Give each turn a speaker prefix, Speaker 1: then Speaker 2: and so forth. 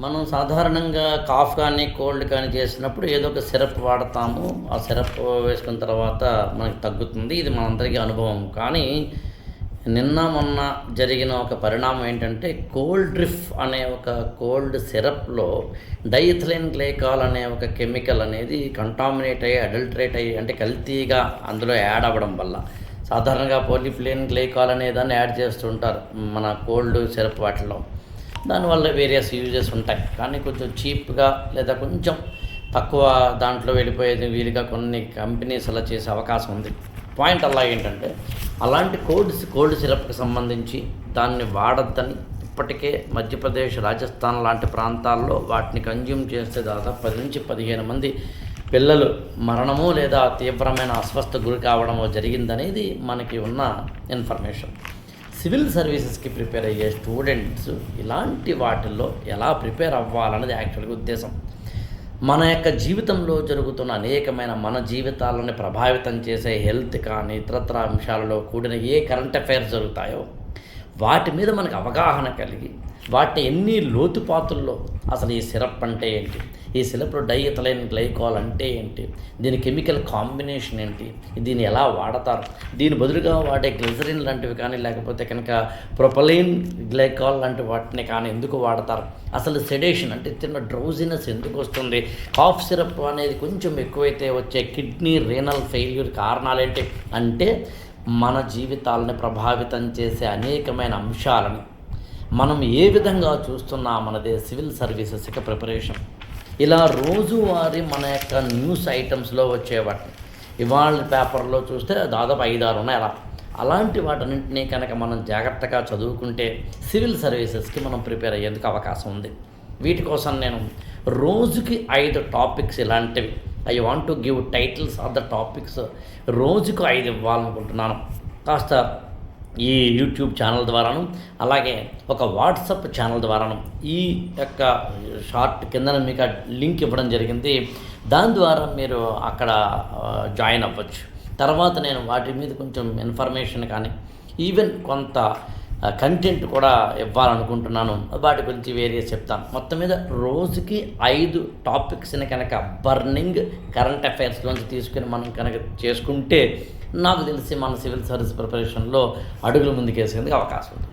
Speaker 1: మనం సాధారణంగా కాఫ్ కానీ కోల్డ్ కానీ చేసినప్పుడు ఏదో ఒక సిరప్ వాడతాము. ఆ సిరప్ వేసుకున్న తర్వాత మనకి తగ్గుతుంది. ఇది మనందరికీ అనుభవం. కానీ నిన్న మొన్న జరిగిన ఒక పరిణామం ఏంటంటే కోల్డ్ డ్రిఫ్ అనే ఒక కోల్డ్ సిరప్లో డైథిలిన్ గ్లైకాల్ అనే ఒక కెమికల్ అనేది కంటామినేట్ అయ్యి అడల్టరేట్ అయ్యి అంటే కల్తీగా అందులో యాడ్ అవ్వడం వల్ల. సాధారణంగా పోలిఫ్లేన్ గ్లైకాల్ అనే దాన్ని యాడ్ చేస్తుంటారు మన కోల్డ్ సిరప్ వాటిలో. దానివల్ల వేరియస్ యూజెస్ ఉంటాయి. కానీ కొంచెం చీప్గా లేదా కొంచెం తక్కువ దాంట్లో వెళ్ళిపోయేది వీలుగా కొన్ని కంపెనీస్ అలా చేసే అవకాశం ఉంది. పాయింట్ అలా ఏంటంటే అలాంటి కోల్డ్ కోల్డ్ సిరప్కి సంబంధించి దాన్ని వాడద్దని ఇప్పటికే మధ్యప్రదేశ్ రాజస్థాన్ లాంటి ప్రాంతాల్లో వాటిని కన్జ్యూమ్ చేస్తే దాదాపు పది నుంచి పదిహేను మంది పిల్లలు మరణము లేదా తీవ్రమైన అస్వస్థ గురి కావడమో జరిగిందనేది మనకి ఉన్న ఇన్ఫర్మేషన్. సివిల్ సర్వీసెస్కి ప్రిపేర్ అయ్యే స్టూడెంట్స్ ఇలాంటి వాటిల్లో ఎలా ప్రిపేర్ అవ్వాలన్నది యాక్చువల్గా ఉద్దేశం. మన యొక్క జీవితంలో జరుగుతున్న అనేకమైన మన జీవితాలను ప్రభావితం చేసే హెల్త్ కానీ ఇతరత్ర అంశాలలో కూడిన ఏ కరెంట్ అఫైర్స్ జరుగుతాయో వాటి మీద మనకు అవగాహన కలిగి వాటిని ఎన్ని లోతుపాతుల్లో అసలు ఈ సిరప్ అంటే ఏంటి? ఈ సిరప్లో డైఎథలైన్ గ్లైకాల్ అంటే ఏంటి? దీని కెమికల్ కాంబినేషన్ ఏంటి? దీన్ని ఎలా వాడతారు? దీని బదులుగా వాడే గ్లిజరిన్ లాంటివి కానీ లేకపోతే కనుక ప్రొపలైన్ గ్లైకాల్ లాంటి వాటిని కానీ ఎందుకు వాడతారు? అసలు సెడేషన్ అంటే చిన్న డ్రౌజినెస్ ఎందుకు వస్తుంది? కాఫ్ సిరప్ అనేది కొంచెం ఎక్కువైతే వచ్చే కిడ్నీ రీనల్ ఫెయిల్యూర్ కారణాలేంటి అంటే మన జీవితాలని ప్రభావితం చేసే అనేకమైన అంశాలను మనం ఏ విధంగా చూస్తున్నామన్నదే సివిల్ సర్వీసెస్ యొక్క ప్రిపరేషన్. ఇలా రోజువారీ మన యొక్క న్యూస్ ఐటమ్స్లో వచ్చేవాటిని ఇవాళ పేపర్లో చూస్తే దాదాపు ఐదారు ఉన్నాయి అలా. అలాంటి వాటన్నింటినీ కనుక మనం జాగ్రత్తగా చదువుకుంటే సివిల్ సర్వీసెస్కి మనం ప్రిపేర్ అయ్యేందుకు అవకాశం ఉంది. వీటి కోసం నేను రోజుకి ఐదు టాపిక్స్ ఇలాంటివి I want to give titles of the topics రోజుకు ఐదు ఇవ్వాలనుకుంటున్నాను. కాస్త ఈ యూట్యూబ్ ఛానల్ ద్వారాను అలాగే ఒక వాట్సప్ ఛానల్ ద్వారాను. ఈ యొక్క షార్ట్ కింద మీకు ఆ లింక్ ఇవ్వడం జరిగింది. దాని ద్వారా మీరు అక్కడ జాయిన్ అవ్వచ్చు. తర్వాత నేను వాటి మీద కొంచెం ఇన్ఫర్మేషన్ కానీ ఈవెన్ కొంత కంటెంట్ కూడా ఇవ్వాలనుకుంటున్నాను. వాటి గురించి వేరే చెప్తాను మొత్తం మీద రోజుకి ఐదు టాపిక్స్ని కనుక బర్నింగ్ కరెంట్ అఫైర్స్లోంచి తీసుకుని మనం కనుక చేసుకుంటే నాకు తెలిసి మన సివిల్ సర్వీస్ ప్రిపరేషన్లో అడుగులు ముందుకేసేందుకు అవకాశం ఉంది.